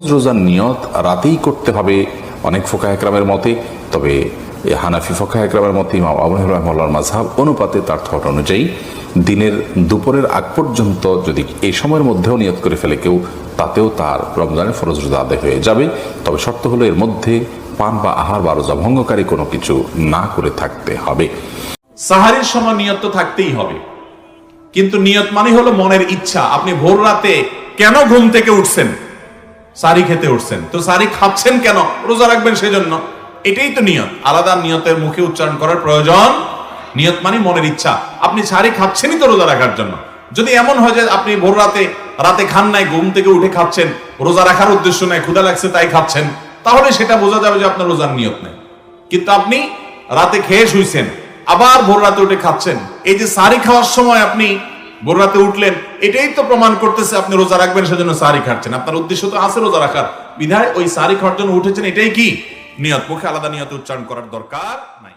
রোজার নিয়ত রাতেই করতে হবে অনেক ফোকা একরামের মতে, তবে হানাফি ফোকা একরামের মতে ইমাম আবু হানিফা রহমাল্লাহর মাঝহাব অনুপাতে তার থট অনুযায়ী দিনের দুপুরের আগ পর্যন্ত যদি এই সময়ের মধ্যেও নিয়ত করে ফেলে কেউ, তাতেও তার রমজানের ফরজ রোজা আদায় হয়ে যাবে। তবে শর্ত হলো এর মধ্যে পান বা আহার বা রোজা ভঙ্গকারী কোনো কিছু না করে থাকতে হবে। সাহারির সময় নিয়ত তো থাকতেই হবে। কিন্তু নিয়ত মানে হলো মনের ইচ্ছা। আপনি ভোর রাতে কেন ঘুম থেকে উঠছেন? সারি খেতে উঠছেন। তো সারি খাচ্ছেন কেন? রোজা রাখবেন সেজন্য। এটাই তো নিয়ত। আলাদা নিয়তের মুখে উচ্চারণ করার প্রয়োজন। নিয়ত মানে মনের ইচ্ছা। আপনি সারি খাচ্ছেনই তো রোজা রাখার জন্য। যদি এমন হয় যে আপনি ভোর রাতে রাতে খান নাই, ঘুম থেকে উঠে খাচ্ছেন, রোজা রাখার উদ্দেশ্য নাই, ক্ষুধা লাগছে, তাই খাচ্ছেন, তাহলে সেটা বোঝা যাবে যে আপনার রোজার নিয়ত নেই। কিন্তু আপনি রাতে খেয়ে শুইছেন, আবার ভোর রাতে উঠে খাচ্ছেন, এই যে সারি খাওয়ার সময় আপনি ভোর রাতে উঠলেন। এটাই তো প্রমাণ করতেছে আপনি রোজা রাখবেন, সেজন্য সারি খাচ্ছেন আপনার উদ্দেশ্য তো আছে রোজা রাখার। বিধায় ওই সারি খাওয়ার জন্য উঠেছেন, এটাই কি? নিয়ত। পক্ষে আলাদা নিয়ত উচ্চারণ করার দরকার নাই।